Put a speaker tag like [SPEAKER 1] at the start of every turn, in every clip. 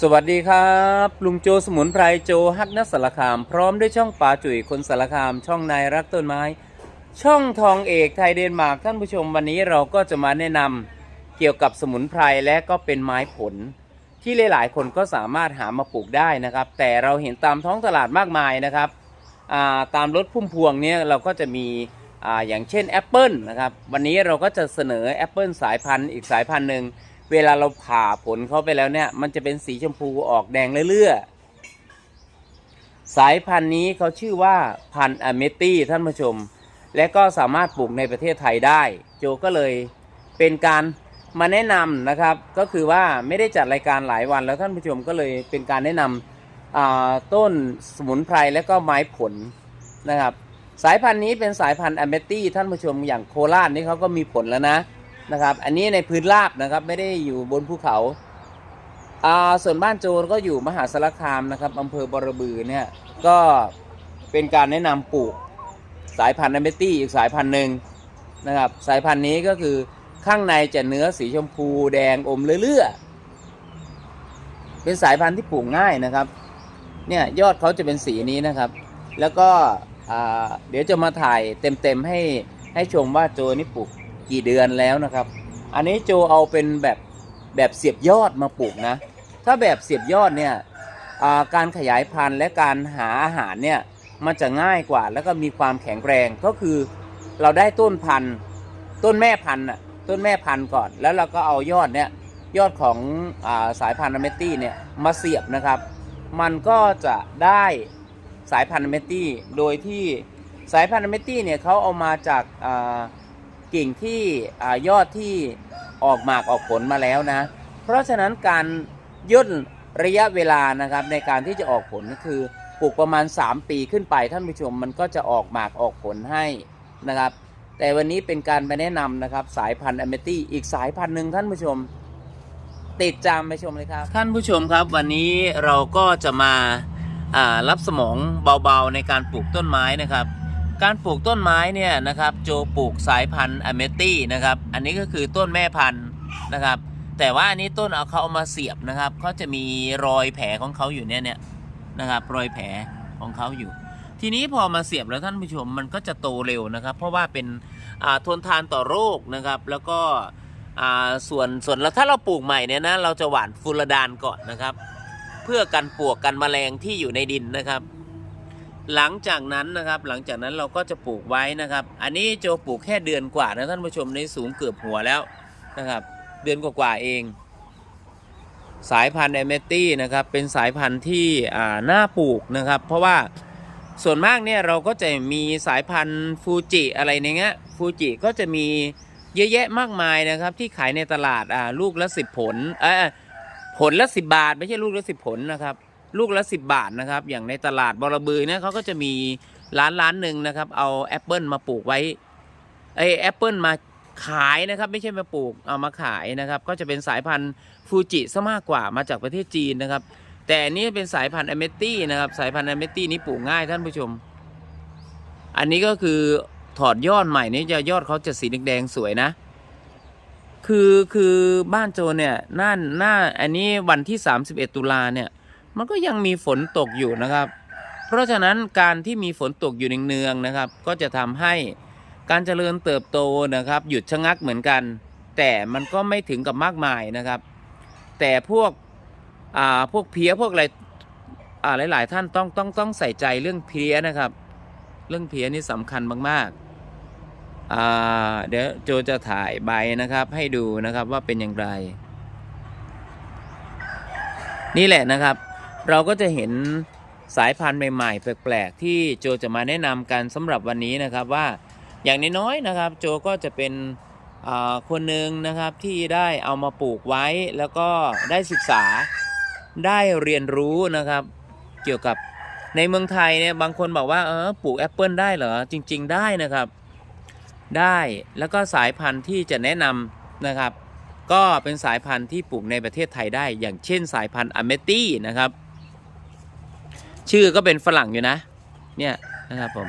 [SPEAKER 1] สวัสดีครับ ลุงโจสมุนไพรโจฮักนักสารคาม พร้อมด้วยช่องป่าจุ๋ยคนสารคาม ช่องนายรักต้นไม้ ช่องทองเอกไทยเดนมาร์กท่านผู้ชมวันนี้เราก็จะมาแนะนำเกี่ยวกับสมุนไพรและก็เป็นไม้ผล ที่หลาย ๆ คนก็สามารถหามาปลูกได้นะครับ แต่เราเห็นตามท้องตลาดมากมายนะครับาตามรถพุ่มพวงเนี่ยเราก็จะมีออย่างเช่นแอปเปิลนะครับวันนี้เราก็จะเสนอแอปเปิลสายพันธุ์อีกสายพันธุ์หนึ่ง เวลาเราผ่าผลเขาไปแล้วเนี่ย มันจะเป็นสีชมพูออกแดงเรื่อยๆสายพันธุ์นี้เขาชื่อว่าพันธุ์อเมตี้ท่านผู้ชม และก็สามารถปลูกในประเทศไทยได้ โจก็เลยเป็นการมาแนะนำนะครับ ก็คือว่าไม่ได้จัดรายการหลายวันแล้วท่านผู้ชมก็เลยเป็นการแนะนำต้นสมุนไพรและก็ไม้ผลนะครับ สายพันธุ์นี้เป็นสายพันธุ์อเมตี้ท่านผู้ชมอย่างโคราชนี่เขาก็มีผลแล้วนะ นะครับ อันนี้ในพื้นราบนะครับไม่ได้อยู่บนภูเขาอ่าส่วนบ้านโจรก็อยู่มหาสารคามนะครับอำเภอบรบือเนี่ยก็เป็นการแนะนำปลูกสายพันธุ์อเมตี้อีกสายพันธุ์หนึ่งนะครับ สายพันธุ์นี้ก็คือข้างในจะเนื้อสีชมพูแดงอมเลื่อๆเป็นสายพันธุ์ที่ปลูกง่ายนะครับ เนี่ยยอดเขาจะเป็นสีนี้นะครับ แล้วก็เดี๋ยวจะมาถ่ายเต็มๆให้ให้ชมว่าโจนี่ปลูก กี่เดือนแล้วนะครับ อันนี้โจเอาเป็นแบบแบบเสียบยอดมาปลูกนะ ถ้าแบบเสียบยอดเนี่ยการขยายพันธุ์และการหาอาหารเนี่ยมันจะง่ายกว่าแล้วก็มีความแข็งแรงก็คือเราได้ต้นพันธุ์ต้นแม่พันธุ์น่ะต้นแม่พันธุ์ก่อน แล้วเราก็เอายอดเนี่ยยอดของอาสายพันธุ์อเมตี้เนี่ยมาเสียบนะครับ มันก็จะได้สายพันธุ์อเมตี้โดยที่สายพันธุ์อเมตี้เนี่ยเขาเอามาจากอา กิ่งที่อยอดที่ออกหมากออกผลมาแล้วนะ เพราะฉะนั้นการย่นระยะเวลานะครับในการที่จะออกผลก็คือปลูกประมาณ 3 ปีขึ้นไปท่านผู้ชมมันก็จะออกหมากออกผลให้นะครับ แต่วันนี้เป็นการไปแนะนำนะครับสายพันธุ์อเมตี้อีกสายพันธุ์หนึ่งท่านผู้ชม ติดจามไปชมเลยครับ ท่านผู้ชมครับ วันนี้เราก็จะมารับสมองเบาๆในการปลูกต้นไม้นะครับ การปลูกต้นไม้เนี่ยนะครับโจปลูกสายพันธุ์อเมตี้นะครับ อันนี้ก็คือต้นแม่พันธุ์นะครับ แต่ว่าอันนี้ต้นเอาเขาเอามาเสียบนะครับเขาจะมีรอยแผลของเขาอยู่เนี่ยเนี่ยนะครับรอยแผลของเขาอยู่ ทีนี้พอมาเสียบแล้วท่านผู้ชมมันก็จะโตเร็วนะครับ เพราะว่าเป็นทนทานต่อโรคนะครับ แล้วก็ส่วนส่วนแล้วถ้าเราปลูกใหม่เนี่ยนะเราจะหว่านฟูรดานก่อนนะครับ เพื่อกันปลวกกันแมลงที่อยู่ในดินนะครับ หลังจากนั้นนะครับ หลังจากนั้นเราก็จะปลูกไว้นะครับ อันนี้โจปลูกแค่เดือนกว่านะท่านผู้ชมในสูงเกือบหัวแล้วนะครับ เดือนกว่าๆเอง สายพันธุ์เอเมตี้นะครับเป็นสายพันธุ์ที่อ่าน่าปลูกนะครับ เพราะว่าส่วนมากเนี่ยเราก็จะมีสายพันธุ์ฟูจิอะไรในเงี้ยฟูจิก็จะมีเยอะแยะมากมายนะครับ ที่ขายในตลาดอ่าลูกละสิบผลเออผลละสิบบาท ไม่ใช่ลูกละสิบผลนะครับ ลูกละสิบบาทนะครับ อย่างในตลาดบอระบือเนี่ยเขาก็จะมีร้านร้านหนึ่งนะครับ เอาแอปเปิลมาปลูกไว้ไอแอปเปิลมาขายนะครับ ไม่ใช่มาปลูกเอามาขายนะครับ ก็จะเป็นสายพันธุ์ฟูจิซะมากกว่ามาจากประเทศจีนนะครับ แต่อันนี้เป็นสายพันธุ์อเมตี้นะครับ สายพันธุ์อเมตี้นี้ปลูกง่ายท่านผู้ชม อันนี้ก็คือถอดยอดใหม่นี่จะยอดเขาจะสีแดงๆสวยนะ คือคือบ้านโจเนี่ยน้าน้าอันนี้วันที่ 31 ตุลาเนี่ย มันก็ยังมีฝนตกอยู่นะครับ เพราะฉะนั้นการที่มีฝนตกอยู่เนืองๆนะครับ ก็จะทำให้การเจริญเติบโตนะครับ หยุดชะงักเหมือนกัน แต่มันก็ไม่ถึงกับมากมายนะครับ แต่พวกอ่าพวกเพี้ยพวกอะไรอ่าหลาย ๆ ท่านต้องต้องต้องใส่ใจเรื่องเพี้ยนะครับ เรื่องเพี้ยนี่สำคัญมากๆอ่าเดี๋ยวโจจะถ่ายใบนะครับ ให้ดูนะครับว่าเป็นอย่างไร นี่แหละนะครับ เราก็จะเห็นสายพันธุ์ใหม่ๆ แปลกๆ ที่โจจะมาแนะนำกันสำหรับวันนี้นะครับว่าอย่างน้อยๆนะครับ โจก็จะเป็นคนหนึ่งนะครับที่ได้เอามาปลูกไว้แล้วก็ได้ศึกษาได้เรียนรู้นะครับ เกี่ยวกับในเมืองไทยเนี่ยบางคนบอกว่าเออปลูกแอปเปิลได้เหรอจริง ๆ ได้นะครับ ได้แล้วก็สายพันธุ์ที่จะแนะนำนะครับ ก็เป็นสายพันธุ์ที่ปลูกในประเทศไทยได้ อย่างเช่นสายพันธุ์อเมตี้นะครับ ชื่อก็เป็นฝรั่งอยู่นะ เนี่ยนะครับผม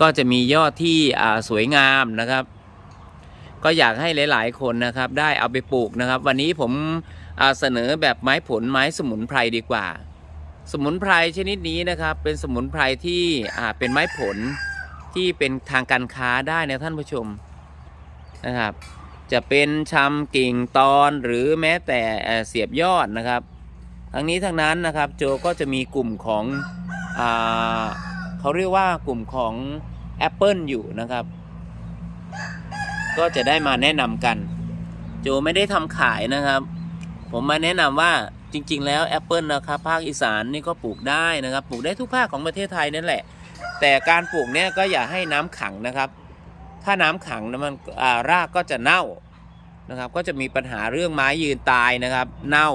[SPEAKER 1] ก็จะมียอดที่สวยงามนะครับ ก็อยากให้หลาย ๆ คนนะครับ ได้เอาไปปลูกนะครับ วันนี้ผมเสนอแบบไม้ผลไม้สมุนไพรดีกว่า สมุนไพรชนิดนี้นะครับ เป็นสมุนไพรที่เป็นไม้ผลที่เป็นทางการค้าได้นะท่านผู้ชมนะครับ จะเป็นชำกิ่งตอนหรือแม้แต่เสียบยอดนะครับ ทั้งนี้ทั้งนั้นนะครับโจก็จะมีกลุ่มของอาเขาเรียกว่ากลุ่มของ Apple อยู่นะครับ ก็จะได้มาแนะนำกัน โจไม่ได้ทำขายนะครับ ผมมาแนะนำว่าจริง ๆ แล้วแอปเปิลนะครับภาคอีสานนี่ก็ปลูกได้นะครับ ปลูกได้ทุกภาคของประเทศไทยนั่นแหละ แต่การปลูกเนี่ยก็อย่าให้น้ำขังนะครับ ถ้าน้ำขังนะมันรากก็จะเน่านะครับ ก็จะมีปัญหาเรื่องไม้ยืนตายนะครับ เน่า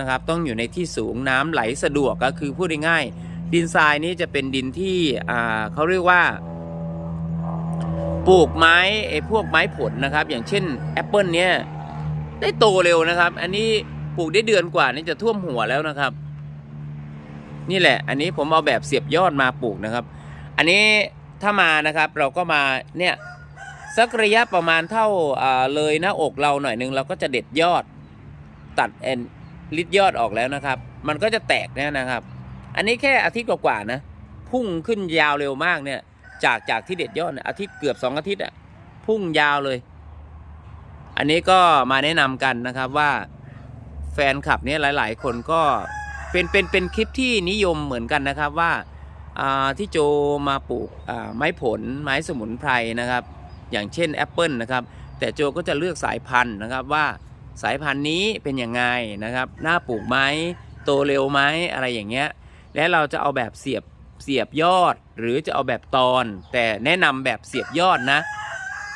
[SPEAKER 1] นะครับต้องอยู่ในที่สูงน้ำไหลสะดวกก็คือพูดง่ายๆดินทรายนี้จะเป็นดินที่เขาเรียกว่า ปลูกไม้ไอ้พวกไม้ผลนะครับ อย่างเช่นแอปเปิลเนี่ยได้โตเร็วนะครับ อันนี้ปลูกได้เดือนกว่านี่จะท่วมหัวแล้วนะครับ นี่แหละ อันนี้ผมเอาแบบเสียบยอดมาปลูกนะครับ อันนี้ถ้ามานะครับเราก็มาเนี่ยสักระยะประมาณเท่าอ่าเลยหน้าอกเราหน่อยนึงเราก็จะเด็ดยอดตัดแอน ลิดยอดออกแล้วนะครับ มันก็จะแตกเนี่ยนะครับ อันนี้แค่อาทิตย์กว่าๆนะ พุ่งขึ้นยาวเร็วมากเนี่ย จากจากที่เด็ดยอดอาทิตย์เกือบสองอาทิตย์อะพุ่งยาวเลย อันนี้ก็มาแนะนำกันนะครับว่าแฟนคลับเนี่ยหลาย ๆ คนก็เป็นเป็นเป็นคลิปที่นิยมเหมือนกันนะครับว่าที่โจมาปลูกไม้ผลไม้สมุนไพรนะครับ อย่างเช่นแอปเปิลนะครับ แต่โจก็จะเลือกสายพันธุ์นะครับว่า สายพันธุ์นี้เป็นยังไงนะครับน่าปลูกไหมโตเร็วไหมอะไรอย่างเงี้ย และเราจะเอาแบบเสียบเสียบยอดหรือจะเอาแบบตอน แต่แนะนำแบบเสียบยอดนะ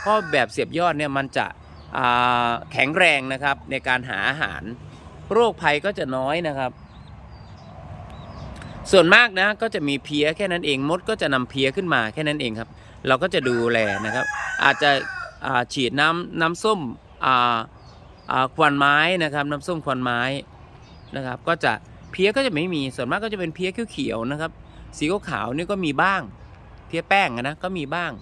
[SPEAKER 1] เพราะแบบเสียบยอดเนี่ยมันจะแข็งแรงนะครับในการหาอาหาร โรคภัยก็จะน้อยนะครับ ส่วนมากนะก็จะมีเพี้ยแค่นั้นเองมดก็จะนำเพี้ยขึ้นมาแค่นั้นเองครับ เราก็จะดูแลนะครับ อาจจะฉีดน้ำน้ำส้มอ่า ควันไม้นะครับน้ำส้มควันไม้นะครับ ก็จะเพี้ยก็จะไม่มีส่วนมากก็จะเป็นเพี้ยเขียวๆนะครับ สีขาวๆนี่ก็มีบ้าง เพี้ยแป้งนะก็มีบ้าง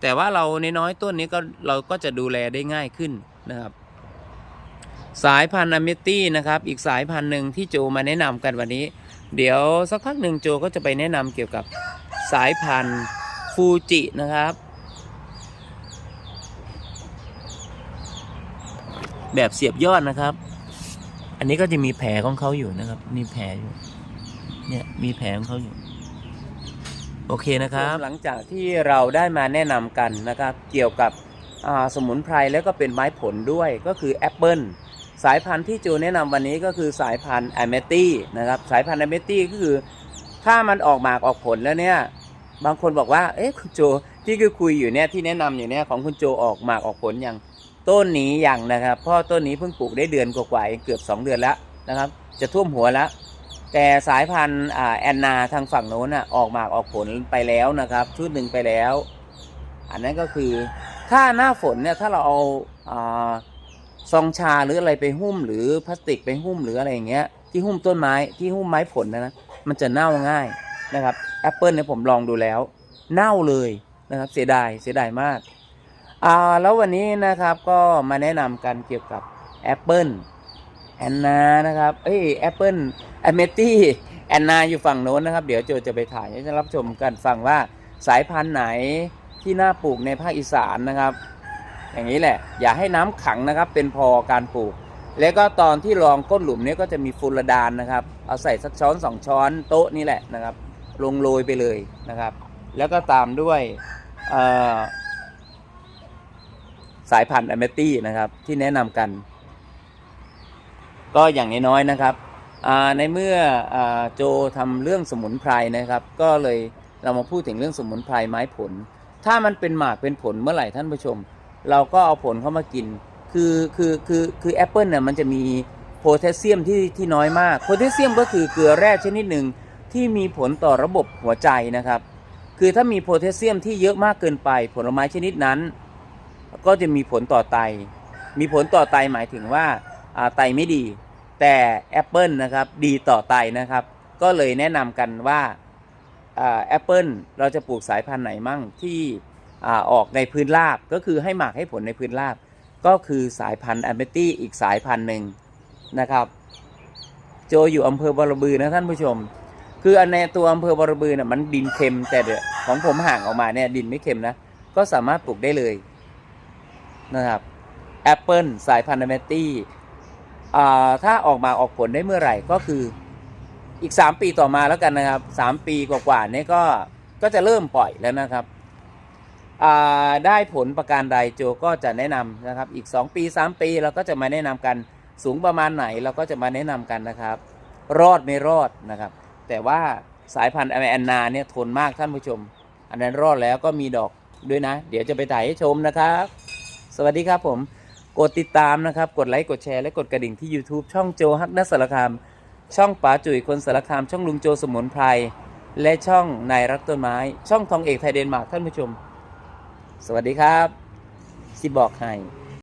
[SPEAKER 1] แต่ว่าเราในน้อยต้นนี้ก็เราก็จะดูแลได้ง่ายขึ้นนะครับ สายพันธุ์อเมตี้นะครับ อีกสายพันธุ์หนึ่งที่โจมาแนะนำกันวันนี้ เดี๋ยวสักพักหนึ่งโจก็จะไปแนะนำเกี่ยวกับสายพันธุ์ฟูจินะครับ แบบเสียบยอดนะครับ อันนี้ก็จะมีแผลของเขาอยู่นะครับ มีแผลอยู่ เนี่ยมีแผลของเขาอยู่ โอเคนะครับ หลังจากที่เราได้มาแนะนำกันนะครับ เกี่ยวกับสมุนไพรแล้วก็เป็นไม้ผลด้วย ก็คือแอปเปิลสายพันธุ์ที่โจแนะนำวันนี้ก็คือสายพันธุ์แอมเมตี้นะครับ สายพันธุ์แอมเมตี้ก็คือ ถ้ามันออกหมากออกผลแล้วเนี่ย บางคนบอกว่า เอ๊ะคุณโจที่คือคุยอยู่เนี่ยที่แนะนำอยู่เนี่ยของคุณโจออกหมากออกผลยัง ต้นนี้ยังนะครับเพราะต้นนี้เพิ่งปลูกได้เดือนกว่าๆเกือบ 2 เดือนแล้วนะครับ จะท่วมหัวแล้ว แต่สายพันธุ์แอนนาทางฝั่งโน้นอะออกหมากออกผลไปแล้วนะครับ ชุดหนึ่งไปแล้ว อันนั้นก็คือถ้าหน้าฝนเนี่ยถ้าเราเอาอาซองชาหรืออะไรไปหุ้มหรือพลาสติกไปหุ้มหรืออะไรอย่างเงี้ยที่หุ้มต้นไม้ที่หุ้มไม้ผลนะนะมันจะเน่าง่ายนะครับแอปเปิลเนี่ยผมลองดูแล้ว เน่าเลยนะครับเสียดายเสียดายมาก อ่าแล้ววันนี้นะครับก็มาแนะนำกันเกี่ยวกับแอปเปิลแอนนานะครับเอ้ยแอปเปิลแอมเมตี้แอนนาอยู่ฝั่งโน้นนะครับ เดี๋ยวโจจะไปถ่ายให้ท่านรับชมกันฟังว่าสายพันธุ์ไหนที่น่าปลูกในภาคอีสานนะครับ อย่างนี้แหละ อย่าให้น้ำขังนะครับ เป็นพอการปลูก แล้วก็ตอนที่รองก้นหลุมนี้ก็จะมีฟูรดานนะครับ เอาใส่สักช้อนสองช้อนโต๊ะนี่แหละนะครับ ลงโรยไปเลยนะครับ แล้วก็ตามด้วยเอ่อ สายพันธุ์อเมตี้นะครับ ที่แนะนำกัน ก็อย่างน้อยๆนะครับในเมื่ออโจทำเรื่องสมุนไพรนะครับ ก็เลยเรามาพูดถึงเรื่องสมุนไพรไม้ผล ถ้ามันเป็นหมากเป็นผลเมื่อไหร่ท่านผู้ชม เราก็เอาผลเข้ามากิน คือคือคือคือแอปเปิลเนี่ยมันจะมีโพแทสเซียมที่ที่น้อยมากโพแทสเซียมก็คือเกลือแร่ชนิดหนึ่งที่มีผลต่อระบบหัวใจนะครับ คือถ้ามีโพแทสเซียมที่เยอะมากเกินไป ผลไม้ชนิดนั้น ก็จะมีผลต่อไต มีผลต่อไตหมายถึงว่าไตไม่ดี แต่แอปเปิลนะครับดีต่อไตนะครับ ก็เลยแนะนำกันว่าแอปเปิลเราจะปลูกสายพันธุ์ไหนมั่งที่อออกในพื้นราบก็คือให้หมากให้ผลในพื้นราบ ก็คือสายพันธุ์แอมเบตี้อีกสายพันธุ์หนึ่งนะครับ โจอยู่อำเภอบรบือนะท่านผู้ชม คืออันในตัวอำเภอบรบือนี่ยมันดินเค็มแต่ของผมห่างออกมาเนี่ยดินไม่เค็มนะก็สามารถปลูกได้เลย นะครับแอปเปิลสายพันธุ์เมตตี้อ่าถ้าออกมาออกผลได้เมื่อไหร่ก็คืออีก 3 ปีต่อมาแล้วกันนะครับ 3 ปีกว่าๆนี่ยก็ก็จะเริ่มปล่อยแล้วนะครับอ่าได้ผลประการใดโจก็จะแนะนำนะครับ อีก 2 ปี 3 ปีเราก็จะมาแนะนำกันสูงประมาณไหนเราก็จะมาแนะนำกันนะครับ รอดไม่รอดนะครับ แต่ว่าสายพันธุ์แอนนาเนี่ยทนมากท่านผู้ชม อันนั้นรอดแล้วก็มีดอกด้วยนะ เดี๋ยวจะไปถ่ายให้ชมนะครับ สวัสดีครับผม กดติดตามนะครับ กดไลค์ กดแชร์ และกดกระดิ่งที่ YouTube ช่องโจฮักนัสสารคาม ช่องป๋าจุ๋ยคนสารคาม ช่องลุงโจสมุนไพร และช่องนายรักต้นไม้ ช่องทองเอกไทยเดนมาร์กท่านผู้ชม สวัสดีครับสิบอกให้